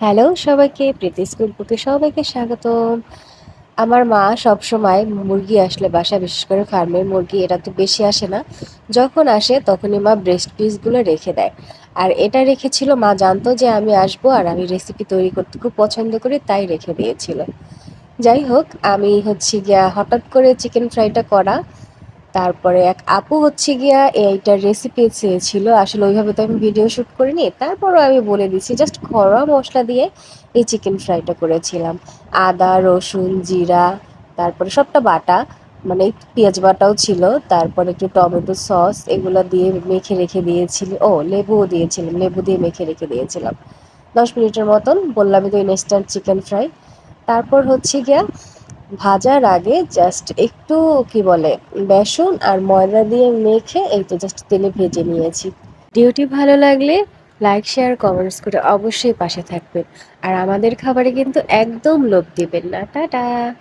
Hello সবাইকে, প্রীতি school কুকে সবাইকে স্বাগতম। আমার মা সব সময় মুরগি আসলে বাসা বিশেষ করে ফার্মের মুরগি, এটা তো বেশি আসে না। যখন আসে তখনই মা ব্রেস্ট পিসগুলো রেখে দেয়। আর এটা রেখেছিল, মা জানতো যে আমি আসব আর আমি রেসিপি তৈরি করতে খুব পছন্দ করি, তাই রেখে দিয়েছিল। যাই হোক, আমি হচ্ছে গিয়া হঠাৎ করে চিকেন ফ্রাইটা করা তারপরে এক আপু হচ্ছে গিয়া এইটার রেসিপি চেয়েছিল। আসলে ওইভাবে তো আমি ভিডিও শ্যুট করিনি। তারপরও আমি বলে দিচ্ছি জাস্ট ঘরোয়া মশলা দিয়ে এই চিকেন ফ্রাইটা করেছিলাম। আদা, রসুন, জিরা, তারপরে সবটা বাটা মানে পেঁয়াজ বাটাও ছিল, তারপরে একটু টমেটো সস, এগুলো দিয়ে মেখে রেখে দিয়েছিল, ও, লেবুও দিয়েছিলাম, লেবু দিয়ে মেখে রেখে দিয়েছিলাম। দশ মিনিটের মতন বললামই তো ইনস্ট্যান্ট চিকেন ফ্রাই তারপর হচ্ছে গিয়া ভাজার আগে জাস্ট একটু, কি বলে, বেসন আর ময়দা দিয়ে মেখে এই তো জাস্ট তেলে ভেজে নিয়েছি। ভিডিওটি ভালো লাগলে লাইক শেয়ার কমেন্টস করে অবশ্যই পাশে থাকবেন। আর আমাদের খাবারে কিন্তু একদম লোভ দিবেন না। টাটা!